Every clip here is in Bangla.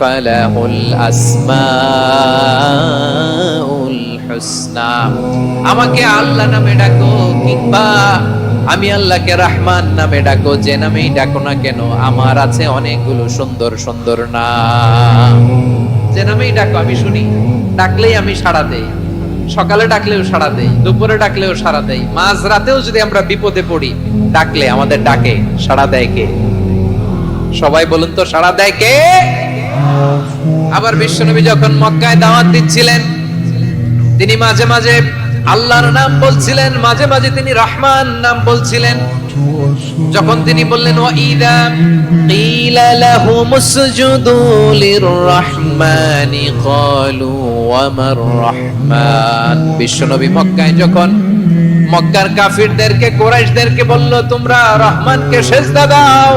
ফালাহুল আসমাউল হুসনা। আমাকে আল্লাহ নামে ডাকো আমি আল্লাহকে রহমান নামে ডাকো, যে নামেই ডাকো না কেন, আমার আছে অনেকগুলো সুন্দর সুন্দর নাম। যে নামেই ডাকো, আমি শুনি। ডাকলেই আমি সাড়া দেই। সকালে ডাকলেও সাড়া দেই, দুপুরে ডাকলেও সাড়া দেই মাঝ রাতেও যদি আমরা বিপদে পড়ি, ডাকলে আমাদের ডাকে, সাড়া দেয় কে? সবাই বলুন তো, সাড়া দেয় কে? আবার বিশ্বনবী যখন মক্কায় দাওয়াত দিচ্ছিলেন, তিনি মাঝে মাঝে আল্লাহর নাম বলছিলেন, মাঝে মাঝে তিনি রহমান নাম বলছিলেন। যখন তিনি বললেন রহমান? বিশ্বনবী মক্কায় যখন মক্কার কাফিরদেরকে, কোরাইশদেরকে বলল, তোমরা রহমানকে সেজদা দাও।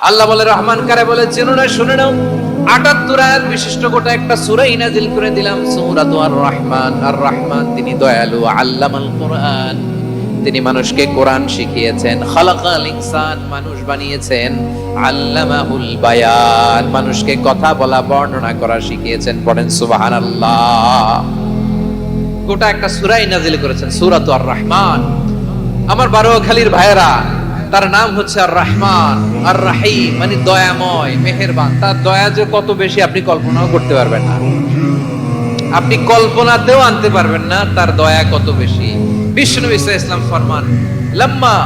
আল্লাহ রহমান কারে বলে না বিশিষ্ট গোটা একটা করে দিলাম রহমান। আর রহমান তিনি দয়ালু কোরআন। তিনি মানুষকে কোরআন শিখিয়েছেন, খালাকাল ইনসান মানুষ বানিয়েছেন, আল্লামাহুল বায়ান। মানুষকে কথা বলা, বর্ণনা করা শিখিয়েছেন, পড়েন সুবহানাল্লাহ। গোটা একটা সূরাই নাজিল করেছেন, সূরাত আর রহমান আমার বারোখালীর ভাইয়েরা, তার নাম হচ্ছে আর রহমান আর রাহিম মানে দয়াময়, মেহেরবান। তার দয়া যে কত বেশি আপনি কল্পনাও করতে পারবেন না। আপনি কল্পনাতেও আনতে পারবেন না তার দয়া কত বেশি। বিষ্ণু ইসা ইসলাম ফরমান, লাম্মা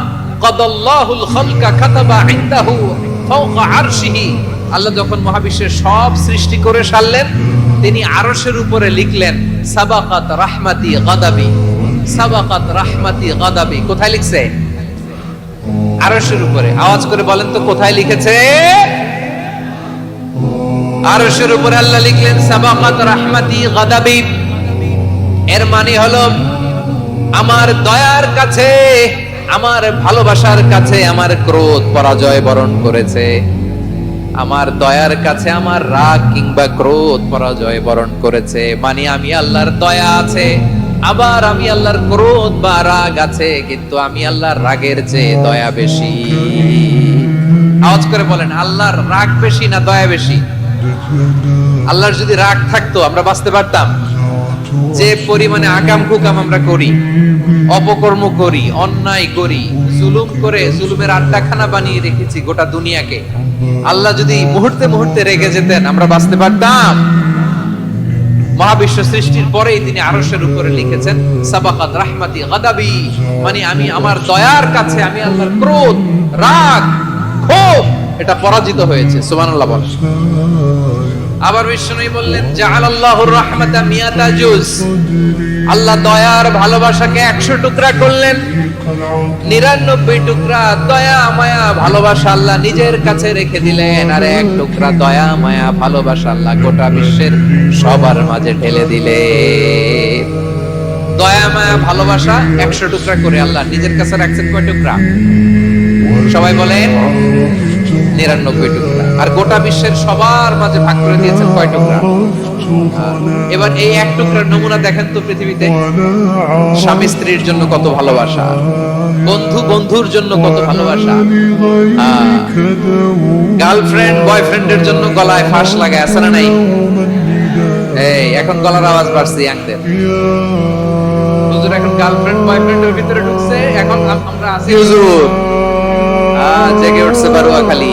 কদাল্লাহুল খালকা খাতাবা ইনদাহু ফাওকা আরশিহি। আল্লাহ যখন মহাবিশ্বের সব সৃষ্টি করে সারলেন তিনি আরশের উপরে লিখলেন, সাবাকাত রাহমাতি গাদাবি, সাবাকাত রাহমাতি গাদাবি। কোথায় লিখছে? আরশের উপরে। আওয়াজ করে বলেন তো, কোথায় লিখেছে? আরশের উপরে আল্লাহ লিখলেন, সাবাকাত রাহমাতি গাদাবি। এর মানে হলো, আমার দয়ার কাছে, আমার ভালোবাসার কাছে আমার ক্রোধ পরাজয় বরণ করেছে। আমার দয়ার কাছে আমার রাগ কিংবা ক্রোধ পরাজয় বরণ করেছে। মানে আমি আল্লাহর দয়া আছে, আবার আমি আল্লাহর ক্রোধ বা রাগ আছে, কিন্তু আমি আল্লাহর রাগের চেয়ে দয়া বেশি। আওয়াজ করে বলেন, আল্লাহর রাগ বেশি না দয়া বেশি? আল্লাহর যদি রাগ থাকতো, আমরা বাঁচতে পারতাম? যে পরিমাণে আকাম কুকাম আমরা করি, অপকর্ম করি, অন্যায় করি, জুলুম করে জুলুমের আড্ডাখানা বানিয়ে রেখেছি গোটা দুনিয়াকে। আল্লাহ যদি মুহূর্তে মুহূর্তে রেগে যেতেন, আমরা বাঁচতে পারতাম। মহাবিশ্ব সৃষ্টির পরেই তিনি আরশের উপরে লিখেছেন, সাবাকাত রাহমাতি গাদাবি মানে আমি আমার দয়ার কাছে, আমি আল্লাহর ক্রোধ, রাগ, ক্ষোভ, এটা পরাজিত হয়েছে। সুবহানাল্লাহ আবার বিষ্ণুই বললেন জাআলাল্লাহুর রাহমাতা মিয়াতা জুজ। আল্লাহ দয়ার ভালোবাসাকে একশো টুকরা করলেন। নিরানব্বই টুকরা দয়া মায়া ভালোবাসা আল্লাহ নিজের কাছে রেখে দিলেন, আর এক টুকরা দয়া মায়া ভালোবাসা আল্লাহ গোটা বিশ্বের সবার মাঝে ঢেলে দিলে দয়া মায়া ভালোবাসা একশো টুকরা করে আল্লাহ নিজের কাছে রাখছেন। কয় টুকরা? সবাই বলেন, নিরানব্বই টুকরা। আর গোটা বিশ্বের সবার মাঝে ভাগ করে দিয়েছেন কয় টুকরা? এবার এই এক টুকরার নমুনা দেখেন তো পৃথিবীতে। স্বামী স্ত্রীর জন্য কত ভালোবাসা বন্ধু বন্ধুর জন্য কত ভালোবাসা। গার্লফ্রেন্ড বয়ফ্রেন্ডের জন্য গলায় ফাঁস লাগায় আছে না নাই? এই এখন গলার আওয়াজ বাড়ছে ইয়াংদের। হুজুর এখন গার্লফ্রেন্ড বয়ফ্রেন্ডের ভিতরে ঢুকছে এখন আমরা আছি। হুজুর। আহ, জেগে উঠছে বারুয়া খালি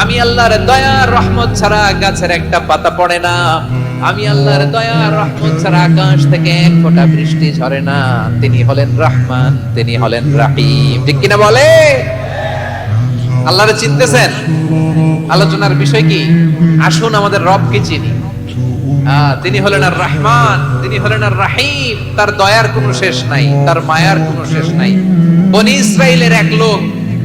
আমি আল্লাহর দয়া রহমত ছাড়া গাছের একটা পাতা পড়ে না। আমি আল্লাহর দয়া রহমত ছাড়া আকাশ থেকে এক ফোঁটা বৃষ্টি ঝরে না। তিনি হলেন রহমান, তিনি হলেন রাহিম। ঠিক কিনা বলে? আল্লাহরে চিনতেছেন? আলোচনার বিষয় কি? আসুন আমাদের রবকে চিনি। তিনি হলেন আর রহমান, তিনি হলেন আর রাহিম। তার দয়ার কোনো শেষ নাই, তার মায়ার কোনো শেষ নাই। বনি ইসরায়েলের এক লোক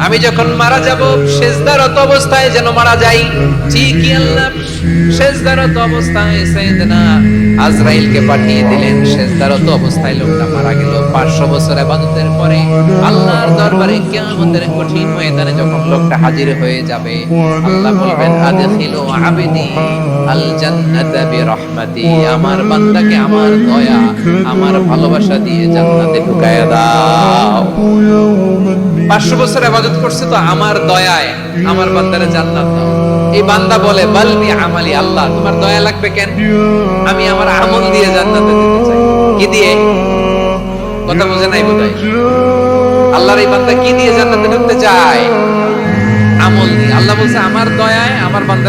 আমি যখন মারা যাব শেষদারত অবস্থায় যেন মারা যাই। ঠিকই আল্লাহ। শেষদারত অবস্থায় সাইয়েদনা আজরাইলকে পাঠিয়ে দিলেন। শেষদারত অবস্থায় লোকটা মারা গেল। পাঁচশো বছর আবাদতের পরে আল্লাহর দরবারে কিয়ামতের কঠিন ময়দানে যখন লোকটা হাজির হয়ে যাবে, আল্লাহ বলবেন, আদখিলু আবদি আল জান্নাতা বিরহমাতি। আমার বান্দাকে আমার দয়া, আমার ভালোবাসা দিয়ে জান্নাতে ঢুকায়া দাও। পাঁচশো বছর আবাদত করছে তো আমার দয়ায়, আমার বান্দারে জান্নাত দাও। এই বান্দা বলে বালবি আমালি আল্লাহ, তোমার দয়া লাগবে কেন? আমি আমার আমল দিয়ে জান্নাতে যেতে চাই। কি দিয়ে? কথা বুঝে নাই বোধহয়? আল্লাহর এই বান্দা কি দিয়ে জান্নাতে ঢুকতে চায়? আমল দিয়ে। আল্লাহ বলছে, আমার দয়ায় আমার বান্দা